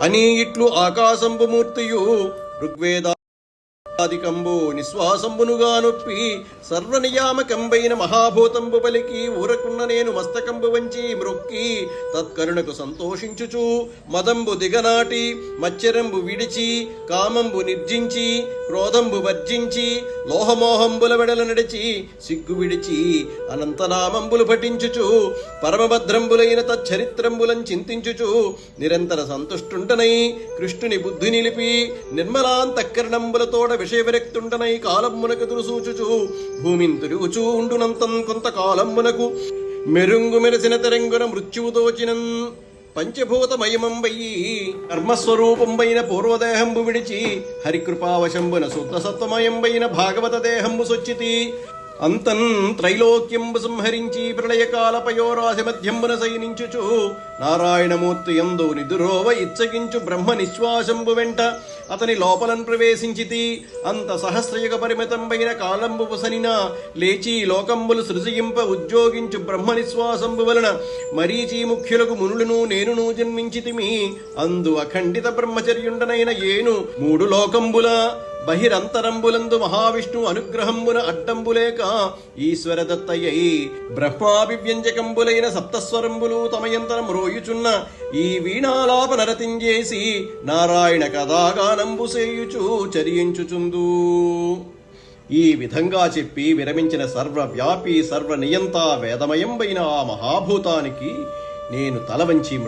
అని ఇట్లు ఆకాశంబు మూర్తియు ఋగ్వేద ఆదికంబు నిశ్వాసంబునుగా నొప్పి సర్వనియామకంబైన మహాభూతంబు పలికి ఊరకున్న నేను మస్తకంబు వంచి మ్రొక్కి తత్కరుణకు సంతోషించుచు మదంబు దిగనాటి మచ్చరంబు విడిచి కామంబు నిర్జించి క్రోధంబు వర్జించి లోహమోహంబుల వెడల నడిచి సిగ్గు విడిచి అనంతనామంబులు పఠించుచు పరమభద్రంబులైన తచ్చరిత్రంబులం చింతించుచు నిరంతర సంతుష్టుంటనై కృష్ణుని బుద్ధి నిలిపి నిర్మలాంతఃకరణంబులతోడ విషయవిరక్తుండనై కాలమ్మునకు తురుసూచుచు భూమిని తిరుగుచూ ఉండునంతం కొంతకాలమ్మునకు మెరుంగు మెరిసిన తెరంగున మృత్యువు దోచినన్ పంచభూతమయమంబయి కర్మస్వరూపంబైన పూర్వదేహంబు విడిచి హరికృపావశంబున శుద్ధ సత్వమయంబైన భాగవత దేహంబు సొచ్చితి. అంతన్ త్రైలోక్యంబు సంహరించి ప్రళయకాల పయోరాశి మధ్యంబున సైనించుచు నారాయణమూర్తి ఎందు నిదురోవ ఇచ్చగించు బ్రహ్మ నిశ్వాసంబు వెంట అతని లోపలన్ ప్రవేశించితి. అంత సహస్రయుగ పరిమితంబైన కాలంబు వసనిన లేచి లోకంబులు సృజయింప ఉద్యోగించు బ్రహ్మ నిశ్వాసంబు వలన మరీచి ముఖ్యులకు మునులను నేనును జన్మించితిమి. అందు అఖండిత బ్రహ్మచర్యుండనైన ఏను మూడు లోకంబుల బహిరంతరంబులందు మహావిష్ణు అనుగ్రహంబున అడ్డంబులేక ఈశ్వరదత్తయ్యై బ్రహ్మాభివ్యంజకంబులైన సప్తస్వరంబులు తమయంతరం రోయుచున్న ఈ వీణాలాప నరతింజేసి నారాయణ కథాగానంబు సేయుచు చరించుచుందు ఈ విధంగా చెప్పి విరమించిన సర్వవ్యాపి సర్వనియంత వేదమయంబైన ఆ మహాభూతానికి నేను తల వంచి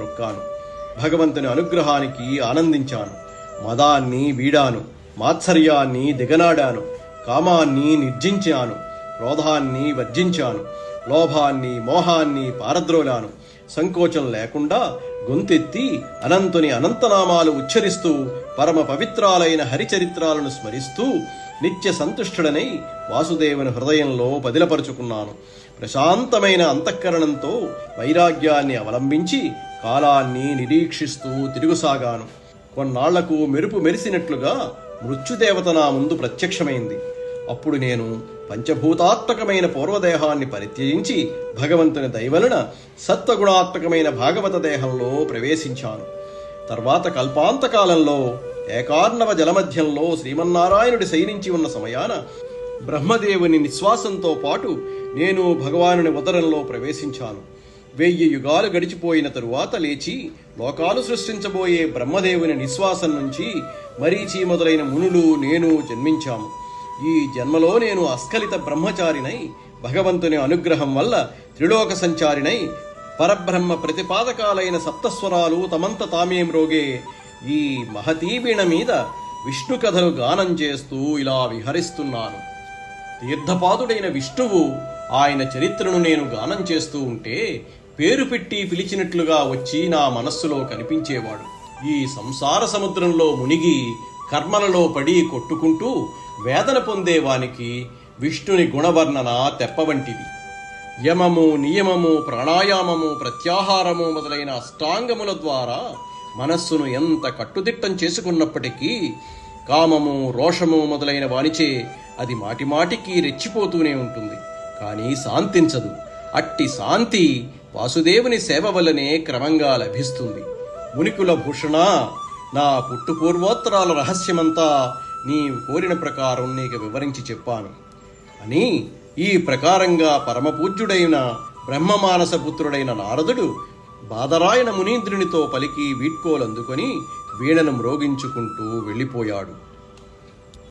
భగవంతుని అనుగ్రహానికి ఆనందించాను. మదాన్ని వీడాను. మాత్సర్యాన్ని దిగనాడాను కామాన్ని నిర్జించాను క్రోధాన్ని వర్జించాను లోభాన్ని మోహాన్ని పారద్రోలాను. సంకోచం లేకుండా గొంతెత్తి అనంతుని అనంతనామాలు ఉచ్చరిస్తూ పరమ పవిత్రాలైన హరిచరిత్రాలను స్మరిస్తూ నిత్య సంతుష్టుడనై వాసుదేవుని హృదయంలో బదిలపరుచుకున్నాను ప్రశాంతమైన అంతఃకరణంతో వైరాగ్యాన్ని అవలంబించి కాలాన్ని నిరీక్షిస్తూ తిరుగుసాగాను. కొన్నాళ్ళకు మెరుపు మెరిసినట్లుగా మృత్యుదేవత నా ముందు ప్రత్యక్షమైంది. అప్పుడు నేను పంచభూతాత్మకమైన పూర్వదేహాన్ని పరిత్యజించి భగవంతుని దయవలన సత్వగుణాత్మకమైన భాగవత దేహంలో ప్రవేశించాను. తర్వాత కల్పాంతకాలంలో ఏకార్ణవ జలమధ్యంలో శ్రీమన్నారాయణుడి శయనించి ఉన్న సమయాన బ్రహ్మదేవుని నిశ్వాసంతో పాటు నేను భగవానుని ఉదరంలో ప్రవేశించాను. వెయ్యి యుగాలు గడిచిపోయిన తరువాత లేచి లోకాలు సృష్టించబోయే బ్రహ్మదేవుని నిశ్వాసం నుంచి మరీచి మొదలైన మునులు నేను జన్మించాము. ఈ జన్మలో నేను అస్ఖలిత బ్రహ్మచారినై భగవంతుని అనుగ్రహం వల్ల త్రిలోక సంచారినై పరబ్రహ్మ ప్రతిపాదకాలైన సప్తస్వరాలు తమంత తామేం రోగే ఈ మహతీవీణ మీద విష్ణు కథలు గానం చేస్తూ ఇలా విహరిస్తున్నాను. తీర్థపాదుడైన విష్ణువు ఆయన చరిత్రను నేను గానం చేస్తూ ఉంటే పేరు పెట్టి పిలిచినట్లుగా వచ్చి నా మనస్సులో కనిపించేవాడు. ఈ సంసార సముద్రంలో మునిగి కర్మలలో పడి కొట్టుకుంటూ వేదన పొందేవానికి విష్ణుని గుణవర్ణన తెప్పవంటిది. యమము నియమము ప్రాణాయామము ప్రత్యాహారము మొదలైన అష్టాంగముల ద్వారా మనస్సును ఎంత కట్టుదిట్టం చేసుకున్నప్పటికీ కామము రోషము మొదలైన వానిచే అది మాటిమాటికి రెచ్చిపోతూనే ఉంటుంది. కానీ శాంతించదు. అట్టి శాంతి వాసుదేవుని సేవ వల్లనే క్రమంగా లభిస్తుంది. మునికుల భూషణ నా పుట్టు పూర్వోత్తరాల రహస్యమంతా నీ కోరిన ప్రకారం నీకు వివరించి చెప్పాను. అని ఈ ప్రకారంగా పరమపూజ్యుడైన బ్రహ్మమానస పుత్రుడైన నారదుడు బాదరాయణ మునీంద్రునితో పలికి వీడ్కోలందుకొని వీణను మ్రోగించుకుంటూ వెళ్ళిపోయాడు.